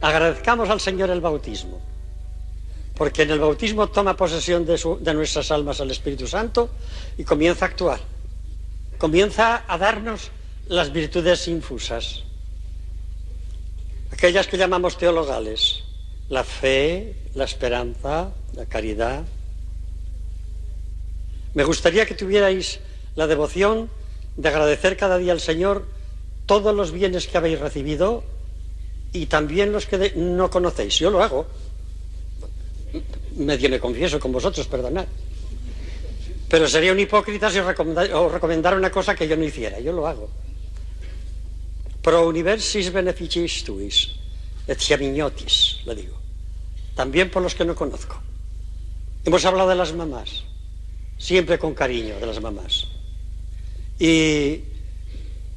agradezcamos al Señor el bautismo, porque en el bautismo toma posesión de, su, de nuestras almas el Espíritu Santo y comienza a actuar, comienza a darnos las virtudes infusas, aquellas que llamamos teologales, la fe, la esperanza, la caridad. Me gustaría que tuvierais la devoción de agradecer cada día al Señor todos los bienes que habéis recibido y también los que no conocéis. Yo lo hago. Medio me confieso con vosotros, perdonad. Pero sería un hipócrita si os recomendara una cosa que yo no hiciera. Yo lo hago. Pro universis beneficiis tuis, et le digo. También por los que no conozco. Hemos hablado de las mamás, siempre con cariño de las mamás. Y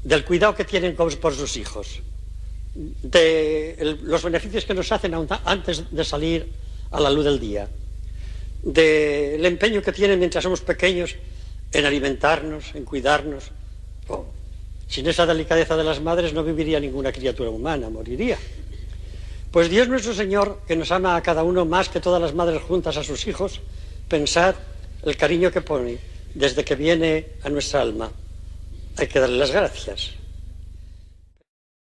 del cuidado que tienen por sus hijos de los beneficios que nos hacen antes de salir a la luz del día, del empeño que tienen mientras somos pequeños en alimentarnos, en cuidarnos. Oh, sin esa delicadeza de las madres no viviría ninguna criatura humana, moriría. Pues Dios nuestro Señor, que nos ama a cada uno más que todas las madres juntas a sus hijos, pensad el cariño que pone desde que viene a nuestra alma. Hay que darle las gracias